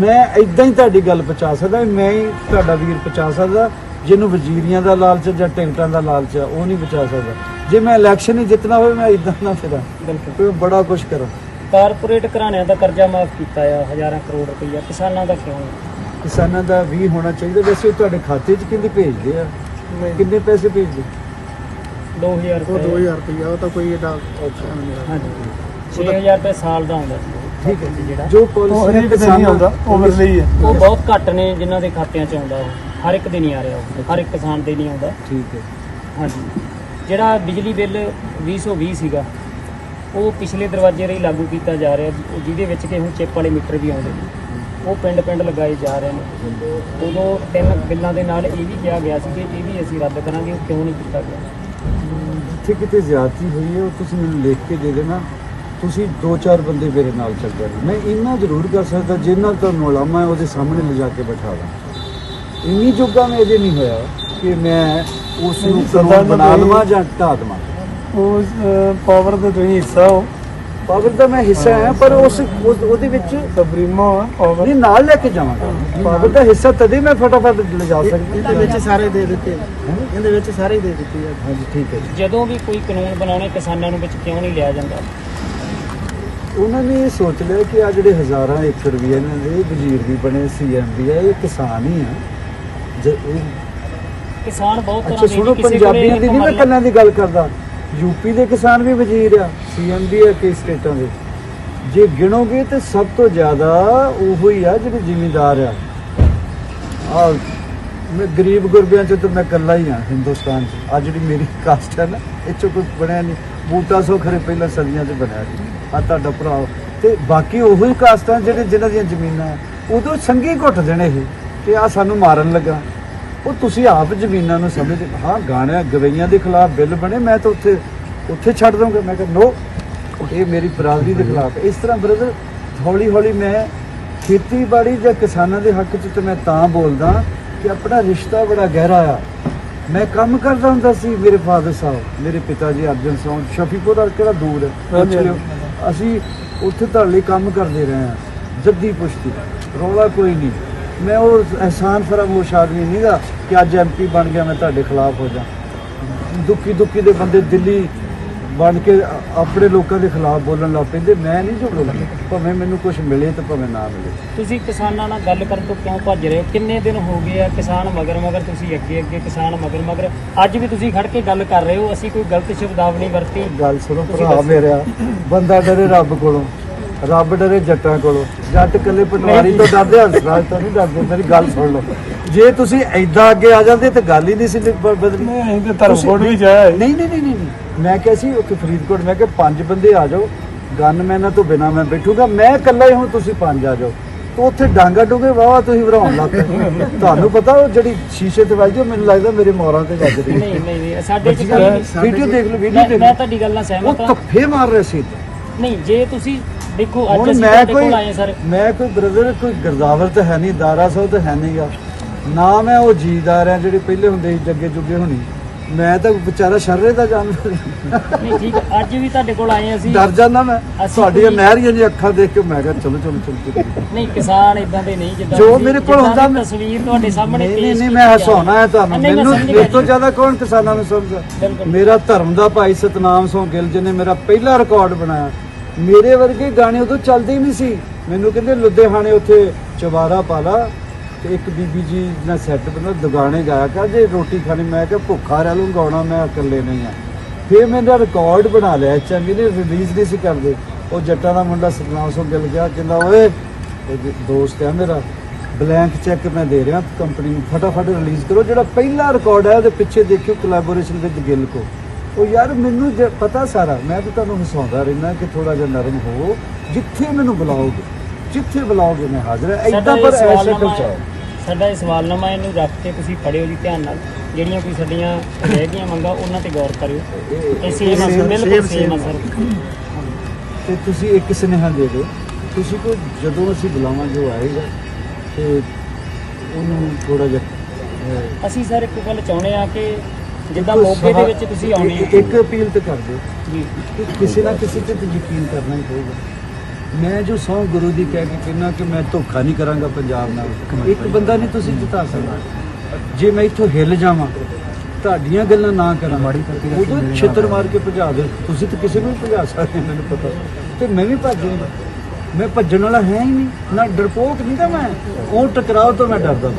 ਮੈਂ ਇਦਾਂ ਹੀ ਤੁਹਾਡੀ ਗੱਲ ਪਹੁੰਚਾ ਸਕਦਾ ਮੈਂ ਹੀ ਤੁਹਾਡਾ ਵੀਰ ਪਹੁੰਚਾ ਸਕਦਾ ਜਿਹਨੂੰ ਵਜ਼ੀਰੀਆਂ ਦਾ ਲਾਲਚ ਜਾਂ ਟਿਕਟਾਂ ਦਾ ਲਾਲਚ ਆ ਉਹ ਨਹੀਂ ਪਹੁੰਚਾ ਸਕਦਾ। ਜੇ ਮੈਂ ਇਲੈਕਸ਼ਨ ਹੀ ਜਿੱਤਣਾ ਹੋਵੇ ਮੈਂ ਇਦਾਂ ਨਾ ਫਿਰਾਂ ਬਿਲਕੁਲ। ਕੋਈ ਬੜਾ ਕੁਝ ਕਰਾਂ। ਕਾਰਪੋਰੇਟ ਘਰਾਣਿਆਂ ਦਾ ਕਰਜ਼ਾ ਮਾਫ ਕੀਤਾ ਆ ਹਜ਼ਾਰਾਂ ਕਰੋੜ ਰੁਪਈਆ। ਕਿਸਾਨਾਂ ਦਾ ਕਿਉਂ? ਕਿਸਾਨਾਂ ਦਾ ਵੀ ਹੋਣਾ ਚਾਹੀਦਾ। ਵੈਸੇ ਉਹ ਤੁਹਾਡੇ ਖਾਤੇ 'ਚ ਕਿੰਨੇ ਭੇਜਦੇ ਆ? ਕਿੰਨੇ ਪੈਸੇ ਭੇਜਦੇ? 2000 ਉਹ ਰੁਪਏ। 2000 ਰੁਪਇਆ ਉਹ ਤਾਂ ਕੋਈ ਏਡਾ ਹਾਂਜੀ। 6000 ਰੁਪਏ ਸਾਲ ਦਾ ਆਉਂਦਾ ਸੀ। ਠੀਕ ਹੈ ਜੀ ਜਿਹੜਾ ਜੋ ਪਾਲਿਸੀ ਕਿਸਾਨਾਂ ਦਾ ਲਈ ਹੈ। ਉਹ ਬਹੁਤ ਘੱਟ ਨੇ ਜਿਨ੍ਹਾਂ ਦੇ ਖਾਤਿਆਂ 'ਚ ਆਉਂਦਾ ਉਹ। ਹਰ ਇੱਕ ਦੇ ਨਹੀਂ ਆ ਰਿਹਾ ਉਹ। ਹਰ ਇੱਕ ਕਿਸਾਨ ਦੇ ਨਹੀਂ ਆਉਂਦਾ। ਠੀਕ ਹੈ। ਹਾਂਜੀ। ਜਿਹੜਾ ਬਿਜਲੀ ਬਿੱਲ 2020 ਸੀਗਾ ਉਹ ਪਿਛਲੇ ਦਰਵਾਜ਼ੇ ਰਾਹੀਂ ਲਾਗੂ ਕੀਤਾ ਜਾ ਰਿਹਾ ਉਹ ਜਿਹਦੇ ਵਿੱਚ ਕਿ ਹੁਣ ਚਿੱਪ ਵਾਲੇ ਮੀਟਰ ਵੀ ਆਉਂਦੇ ਨੇ। ਉਹ ਪਿੰਡ ਪਿੰਡ ਲਗਾਏ ਜਾ ਰਹੇ ਨੇ। ਉਦੋਂ ਤਿੰਨ ਬਿੱਲਾਂ ਦੇ ਨਾਲ ਇਹ ਵੀ ਕਿਹਾ ਗਿਆ ਸੀ ਕਿ ਇਹ ਵੀ ਅਸੀਂ ਰੱਦ ਕਰਾਂਗੇ ਉਹ ਕਿਉਂ ਨਹੀਂ ਕੀਤਾ ਗਿਆ? ਜਿੱਥੇ ਕਿਤੇ ਜ਼ਿਆਦਤੀ ਹੋਈ ਹੈ ਉਹ ਤੁਸੀਂ ਮੈਨੂੰ ਲਿਖ ਕੇ ਦੇ ਦੇਣਾ। ਤੁਸੀਂ ਦੋ ਚਾਰ ਬੰਦੇ ਮੇਰੇ ਨਾਲ ਚੱਲ ਜਾਣਾ ਮੈਂ ਇੰਨਾ ਜ਼ਰੂਰ ਕਰ ਸਕਦਾ ਜਿੰਨਾ ਤੁਹਾਨੂੰ ਉਲਾਮਾ ਹੈ ਉਹਦੇ ਸਾਹਮਣੇ ਲਿਜਾ ਕੇ ਬਿਠਾ ਦਾਂ। ਇੰਨੀ ਜੋਗਾ ਮੈਂ ਅਜੇ ਨਹੀਂ ਹੋਇਆ ਕਿ ਮੈਂ ਉਸ ਨੂੰ ਕਾਨੂੰਨ ਬਣਾ ਲਵਾਂ ਜਾਂ ਢਾ ਦੇਵਾਂ। ਉਹ ਪਾਵਰ ਦਾ ਤੁਸੀਂ ਹਿੱਸਾ ਹੋ। ਪਾਵਰ ਦਾ ਮੈਂ ਹਿੱਸਾ ਹਾਂ ਪਰ ਉਸ ਉਸ- ਉਹਦੇ ਵਿੱਚ ਸੁਪਰੀਮੋ ਪਾਵਰ ਨਹੀਂ ਨਾਲ ਲੈ ਕੇ ਜਾਵਾਂਗਾ। ਪਾਵਰ ਦਾ ਹਿੱਸਾ ਤਦੇ ਮੈਂ ਫਟਾਫਟ ਲਿਜਾ ਸਕਦਾ। ਇਹਦੇ ਵਿੱਚ ਸਾਰੇ ਦੇ ਦਿੱਤੇ। ਇਹਦੇ ਵਿੱਚ ਸਾਰੇ ਹੀ ਦੇ ਦਿੱਤੇ ਹਾਂਜੀ ਠੀਕ ਹੈ ਜੀ। ਜਦੋਂ ਵੀ ਕੋਈ ਕਾਨੂੰਨ ਬਣਾਉਣੇ ਕਿਸਾਨਾਂ ਨੂੰ ਵਿੱਚ ਕਿਉਂ ਨਹੀਂ ਲਿਆ ਜਾਂਦਾ? ਉਹਨਾਂ ਨੇ ਇਹ ਸੋਚ ਲਿਆ ਕਿ ਆ ਜਿਹੜੇ ਹਜ਼ਾਰਾਂ ਏਕੜ ਵੀ ਇਹਨਾਂ ਦੇ ਵਜ਼ੀਰ ਵੀ ਬਣੇ ਸੀਐਮ ਵੀ ਆ ਇਹ ਕਿਸਾਨ ਹੀ ਆ। ਜ- ਇਹ- ਕਿਸਾਨ ਬਹੁਤ ਤਰ੍ਹਾਂ ਦੇ ਸੁਣੋ ਕੋਲੇ ਪੰਜਾਬੀਆਂ ਦੀ ਨਹੀਂ ਮੈਂ ਕੰਨਾਂ ਦੀ ਗੱਲ ਕਰਦਾ। ਯੂਪੀ ਦੇ ਕਿਸਾਨ ਵੀ ਵਜ਼ੀਰ ਆ ਸੀਐਮ ਵੀ ਆ ਕਈ ਸਟੇਟਾਂ ਦੇ। ਜੇ ਗਿਣੋਗੇ ਤੇ ਸਭ ਤੋਂ ਜ਼ਿਆਦਾ ਉਹੋ ਹੀ ਆ ਜਿਹੜੇ ਜ਼ਿਮੀਂਦਾਰ ਆ। ਆ ਮੈਂ ਗਰੀਬ ਗੁਰਬਿਆਂ ਚ ਤਾਂ ਮੈਂ ਇਕੱਲਾ ਹੀ ਆ ਹਿੰਦੁਸਤਾਨ ਚ। ਆ ਜਿਹੜੀ ਮੇਰੀ ਕਾਸਟ ਹੈ ਨਾ ਇਹ ਚੋਂ ਕੁਝ ਬਣਿਆ ਨਹੀਂ। ਬੂਟਾ ਸੋ ਖਰੇ ਪਹਿਲਾਂ ਸਦੀਆਂ ਚ ਬਣਿਆ ਸੀ। ਆ ਤੁਹਾਡਾ ਭਰਾ। ਤੇ ਬਾਕੀ ਉਹੋ ਹੀ ਕਾਸਟਾਂ ਜਿਹੜੇ ਜਿਨ੍ਹਾਂ ਦੀਆਂ ਜ਼ਮੀਨਾਂ ਉਦੋਂ ਸੰਗੀ ਘੁੱਟ ਦੇਣੇ ਇਹ ਕਿ ਆ ਸਾਨੂੰ ਮਾਰਨ ਲੱਗਾ। ਉਹ ਤੁਸੀਂ ਆਪ ਜ਼ਮੀਨਾਂ ਨੂੰ ਸਮਝਦੇ ਹਾਂ ਗਾਣਿਆਂ ਗਵਈਆਂ ਦੇ ਖਿਲਾਫ ਬਿੱਲ ਬਣੇ ਮੈਂ ਤਾਂ ਉੱਥੇ ਉੱਥੇ ਛੱਡ ਦਊਂਗਾ। ਮੈਂ ਕਿਹਾ ਨੋ ਇਹ ਮੇਰੀ ਬਰਾਦਰੀ ਦੇ ਖਿਲਾਫ। ਇਸ ਤਰ੍ਹਾਂ ਬ੍ਰਦਰ ਹੌਲੀ ਹੌਲੀ ਮੈਂ ਖੇਤੀਬਾੜੀ ਜਾਂ ਕਿਸਾਨਾਂ ਦੇ ਹੱਕ 'ਚ ਤੇ ਮੈਂ ਤਾਂ ਬੋਲਦਾ ਕਿ ਆਪਣਾ ਰਿਸ਼ਤਾ ਬੜਾ ਗਹਿਰਾ ਆ। ਮੈਂ ਕੰਮ ਕਰਦਾ ਹੁੰਦਾ ਸੀ ਮੇਰੇ ਫਾਦਰ ਸਾਹਿਬ ਮੇਰੇ ਪਿਤਾ ਜੀ ਅਰਜਨ ਸਿੰਘ ਸ਼ਫੀਪੁਰ ਔਰ ਕਿਹੜਾ ਦੂਰ ਹੈ? ਅਸੀਂ ਉੱਥੇ ਤੁਹਾਡੇ ਲਈ ਕੰਮ ਕਰਦੇ ਰਹੇ ਹਾਂ। ਜੱਦੀ ਪੁਸ਼ਤੀ, ਰੌਲਾ ਕੋਈ ਨਹੀਂ। ਮੈਂ ਉਹ ਅਹਿਸਾਨ ਫਰਾਮੋਸ਼ ਆਦਮੀ ਨਹੀਂਗਾ ਕਿ ਅੱਜ ਐਮਪੀ ਬਣ ਗਿਆ, ਮੈਂ ਤੁਹਾਡੇ ਖਿਲਾਫ ਹੋ ਜਾ। ਦੁੱਖੀ ਦੁੱਖੀ ਦੇ ਬੰਦੇ ਦਿੱਲੀ ਬਣ ਕੇ ਆਪਣੇ ਲੋਕਾਂ ਦੇ ਖਿਲਾਫ ਬੋਲਣ ਲੱਗ ਪੈਂਦੇ। ਮੈਂ ਨਹੀਂ ਜੋ ਬੋਲਦਾ। ਭਾਵੇਂ ਮੈਨੂੰ ਕੁਝ ਮਿਲੇ ਤੇ ਭਾਵੇਂ ਨਾ ਮਿਲੇ। ਤੁਸੀਂ ਕਿਸਾਨਾਂ ਨਾਲ ਗੱਲ ਕਰਨ ਤੋਂ ਕਿਉਂ ਭੱਜ ਰਹੇ ਹੋ? ਕਿੰਨੇ ਦਿਨ ਹੋ ਗਏ ਆ ਕਿਸਾਨ ਮਗਰ ਮਗਰ ਤੁਸੀਂ ਅੱਗੇ ਅੱਗੇ ਕਿਸਾਨ ਮਗਰ ਮਗਰ? ਅੱਜ ਵੀ ਤੁਸੀਂ ਖੜ ਕੇ ਗੱਲ ਕਰ ਰਹੇ ਹੋ। ਅਸੀਂ ਕੋਈ ਗਲਤ ਸ਼ਬਦਾਵਲੀ ਵਰਤੀ। ਗੱਲ ਸੁਣੋ ਭਰਾ। ਮੇਰਿਆ ਬੰਦਾ ਡਰੇ ਰੱਬ ਕੋਲੋਂ। ਰੱਬ ਡਰੇ ਜੱਟਾਂ ਕੋਲੋਂ। ਜੱਟ ਕੱਲੇ ਪਟਵਾਰੀ ਤੋਂ ਡਰਦੇ ਹੰਸਰਾਜ ਤੋਂ ਨਹੀਂ ਡਰਦੇ। ਮੇਰੀ ਗੱਲ ਸੁਣ ਲਓ। ਜੇ ਤੁਸੀਂ ਐਦਾਂ ਅੱਗੇ ਆ ਜਾਂਦੇ ਤੇ ਗੱਲ ਹੀ ਨਹੀਂ ਸੀ ਬ- ਬਦਲਣੀ ਨਹੀਂ ਅਸੀਂ ਤੇ ਧਰਮ ਤੁਸੀਂ- ਕੋਡ ਵੀ ਜਾਇਆ। ਨਹੀਂ ਨਹੀਂ ਨਹੀਂ ਨਹੀਂ ਨਹੀਂ। ਮੈਂ ਕਿਹਾ ਸੀ ਉੱਥੇ ਫਰੀਦਕੋਟ ਮੈਂ ਕਿਹਾ ਪੰਜ ਬੰਦੇ ਆ ਜਾਓ। ਗਨਮੈਨਾਂ ਤੋਂ ਬਿਨਾ ਮੈਂ ਬੈਠੂਗਾ। ਮੈਂ ਇਕੱਲਾ ਹੀ ਹੁਣ ਤੁਸੀਂ ਪੰਜ ਆ ਜਾਓ। ਤੇ ਉੱਥੇ ਡਾਂਗਾ ਡੂਗੇ ਵਾਵਾ ਤੁਸੀਂ ਵਰਾਉਣ ਲੱਗ ਪਏ। ਤੁਹਾਨੂੰ ਪਤਾ ਉਹ ਜਿਹੜੀ ਸ਼ੀਸ਼ੇ ਤੇ ਵੱਜਦੀ ਉਹ ਮੈਨੂੰ ਲੱਗਦਾ ਮੇਰੇ ਮੋਰਾਂ ਤੇ ਵੱਜਦੀ ਨਹੀਂ ਨਹੀਂ ਨਹੀਂ ਸਾਡੇ ਚ ਕੋਈ ਨਹੀਂ। ਵੀਡੀਓ ਦੇਖ ਲਓ ਵੀਡੀਓ ਮੈਂ ਦੇਖ ਮੈਂ ਲਓ ਤੁਹਾਡੀ ਗੱਲ ਨਾਲ ਉਹ ਸਹਿਮਤ ਹਾਂ। ਧੱਫੇ ਮਾਰ ਰਹੇ ਸੀ ਨਹੀਂ ਜੇ ਤੁਸੀਂ ਦੇਖੋ ਅੱਜ ਹੁਣ ਅਸੀਂ ਮੈਂ ਤੁਹਾਡੇ ਕੋਈ ਕੋਲ ਆਏ ਸਰ। ਮੈਂ ਕੋਈ ਬ੍ਰਦਰ ਕੋਈ ਗਰਦਾਵਰ ਤਾਂ ਹੈ ਨਹੀਂ ਦਾਰਾ ਸਾਹਿਬ ਤਾਂ ਹੈ ਨਹੀਂਗਾ ਨਾ ਮੈਂ ਉਹ ਜੀਦਾਰ ਆ ਜਿਹੜੇ ਪਹਿਲੇ ਹੁੰਦੇ ਸੀ ਜੱਗੇ ਜੁੱਗੇ ਹੋਣੀ। ਮੈਂ ਤਾਂ ਵਿਚਾਰਾ ਸ਼ਰਰੇ ਦਾ ਜਾਨਵਰ ਨਹੀਂ ਠੀਕ ਅੱਜ ਵੀ ਤੁਹਾਡੇ ਕੋਲ ਆਏ ਅਸੀਂ। ਡਰ ਜਾਂਦਾ ਮੈਂ। ਅਸੀਂ ਤੁਹਾਡੀਆਂ ਕੋਈ- ਨਹਿਰੀਆਂ ਜੀ ਅੱਖਾਂ ਦੇਖ ਕੇ ਮੈਂ ਕਿਹਾ ਚਲੋ ਚਲੋ ਚਲੋ ਚਲੋ। ਨਹੀਂ ਕਿਸਾਨ ਇਦਾਂ ਦੇ ਨਹੀਂ ਜਿੱਦਾਂ ਜੋ ਤੁਸੀਂ- ਮੇਰੇ ਕੋਲ ਜਿੱਦਾਂ ਹੁੰਦਾ ਦੀ ਮੈਂ- ਤਸਵੀਰ ਤੁਹਾਡੇ ਸਾਹਮਣੇ ਨਹੀਂ ਪੇਸ਼ ਨਹੀਂ ਕੀਤੀ ਮੈਂ ਹਸਾਉਣਾ ਹੈ ਤੁਹਾਨੂੰ। ਨਹੀਂ, ਮੈਂ ਮੈਨੂੰ ਸਮਝ ਤੋਂ ਜੀ। ਜ਼ਿਆਦਾ ਕੌਣ ਕਿਸਾਨਾਂ ਨੂੰ ਸਮਝਦਾ? ਬਿਲਕੁਲ। ਮੇਰਾ ਧਰਮ ਦਾ ਭਾਈ ਸਤਨਾਮ ਸਿੰਘ ਗਿੱਲ ਜੀ ਨੇ ਮੇਰਾ ਪਹਿਲਾ ਰਿਕਾਰਡ ਬਣਾਇਆ। ਮੇਰੇ ਵਰਗੇ ਗਾਣੇ ਉਦੋਂ ਚੱਲਦੇ ਹੀ ਨਹੀਂ ਸੀ। ਮੈਨੂੰ ਕਹਿੰਦੇ ਲੁਧਿਆਣੇ ਉੱਥੇ ਚਵਾਰਾ ਪਾਲਾ। ਤੇ ਇੱਕ ਬੀਬੀ ਜੀ ਨਾਲ ਸੈੱਟ ਬਣਾ ਦੁਗਾਣੇ ਗਾਇਆ ਕਰ ਜੇ ਰੋਟੀ ਖਾਣੀ ਮੈਂ ਕਿਹਾ ਭੁੱਖਾ ਰਹਿ ਲੂੰ ਗਾਉਣਾ ਮੈਂ ਇਕੱਲੇ ਨਹੀਂ ਆ। ਫਿਰ ਮੇਰਾ ਰਿਕਾਰਡ ਬਣਾ ਲਿਆ ਚੰਗੀ ਨੇ ਰਿਲੀਜ਼ ਨਹੀਂ ਸੀ ਕਰਦੇ। ਉਹ ਜੱਟਾਂ ਦਾ ਮੁੰਡਾ ਸਤਨਾਮ ਸਿੰਘ ਗਿੱਲ ਗਿਆ ਕਹਿੰਦਾ ਓਏ ਦੋਸਤ ਹੈ ਮੇਰਾ ਬਲੈਂਕ ਚੈੱਕ ਮੈਂ ਦੇ ਰਿਹਾ ਕੰਪਨੀ ਨੂੰ ਫਟਾਫਟ ਰਿਲੀਜ਼ ਕਰੋ। ਜਿਹੜਾ ਪਹਿਲਾ ਰਿਕਾਰਡ ਹੈ ਉਹਦੇ ਪਿੱਛੇ ਦੇਖਿਓ ਕੋਲੈਬੋਰੇਸ਼ਨ ਵਿਦ ਗਿੱਲ ਕੋ। ਉਹ ਯਾਰ ਮੈਨੂੰ ਜੇ ਪਤਾ ਸਾਰਾ ਮੈਂ ਤਾਂ ਤੁਹਾਨੂੰ ਹਸਾਉਂਦਾ ਰਹਿਣਾ ਕਿ ਥੋੜਾ ਜਿਹਾ ਨਰਮ ਹੋ ਜਿੱਥੇ ਮੈਨੂੰ ਬੁਲਾਓਗੇ ਜਿੱਥੇ ਬੁਲਾਓਗੇ ਮੈਂ ਹਾਜ਼ਰ ਹਾਂ। ਇਦਾਂ ਪਰ ਐਸੇ ਕਲਚਰ। ਸਾਡਾ ਇਹ ਸਵਾਲਨਾਮਾ ਇਹਨੂੰ ਰੱਖ ਕੇ ਤੁਸੀਂ ਪੜਿਓ ਜੀ ਧਿਆਨ ਨਾਲ। ਜਿਹੜੀਆਂ ਕੋਈ ਸਾਡੀਆਂ ਰਹਿ ਗਈਆਂ ਮੰਗਾਂ ਉਹਨਾਂ ਤੇ ਗੌਰ ਕਰਿਓ। ਇਹ ਸੇਮ ਬਿਲਕੁਲ ਸੇਮ ਅਸਰ ਤੇ ਤੁਸੀਂ ਇੱਕ ਸੁਨੇਹਾ ਦੇ ਦਿਓ। ਤੁਸੀਂ ਕੋ ਜਦੋਂ ਅਸੀਂ ਬੁਲਾਵਾਂਗੇ ਉਹ ਆਏਗਾ ਤੇ ਉਹਨੂੰ ਥੋੜਾ ਜਿਹਾ ਅਹ, ਅਸੀਂ ਸਰ ਇੱਕ ਗੱਲ ਚਾਹੁੰਦੇ ਆ ਕਿ ਜਿੱਦਾਂ ਮੌਕੇ ਦੇ ਵਿੱਚ ਤੁਸੀਂ ਆਉਣੇ ਇੱਕ- ਇੱਕ ਅਪੀਲ ਤੇ ਕਰ ਦਿਓ ਜੀ। ਕਿ ਕਿਸੇ ਨਾ ਕਿਸੇ ਤੇ ਤਾਂ ਯਕੀਨ ਕਰਨਾ ਹੀ ਪਊਗਾ। ਮੈਂ ਜੋ ਸੌ ਗੁਰੂ ਦੀ ਕਹਿ ਕੇ ਕਹਿੰਦਾ ਕਿ ਮੈਂ ਧੋਖਾ ਨਹੀਂ ਕਰਾਂਗਾ ਪੰਜਾਬ ਨਾਲ ਇੱਕ ਬੰਦਾ ਨਹੀਂ ਤੁਸੀਂ ਜਿਤਾ ਸਕਦਾ। ਜੇ ਮੈਂ ਇੱਥੋਂ ਹਿੱਲ ਜਾਵਾਂ ਤੁਹਾਡੀਆਂ ਗੱਲਾਂ ਨਾ ਕਰਾਂ ਉਦੋਂ ਛਿੱਤਰ ਮਾਰ ਕੇ ਭਜਾ ਦੇ ਤੁਸੀਂ ਤਾਂ ਕਿਸੇ ਨੂੰ ਵੀ ਭਜਾ ਸਕਦੇ ਮੈਨੂੰ ਪਤਾ। ਤੇ ਮੈਂ ਵੀ ਭੱਜ ਜਾਊਂਗਾ ਮੈਂ ਭੱਜਣ ਵਾਲਾ ਹੈ ਹੀ ਨਹੀਂ ਨਾ ਡਰਪੋਕ ਨਹੀਂ ਤਾਂ ਮੈਂ। ਉਹ ਟਕਰਾਓ ਤੋਂ ਮੈਂ ਡਰਦਾ।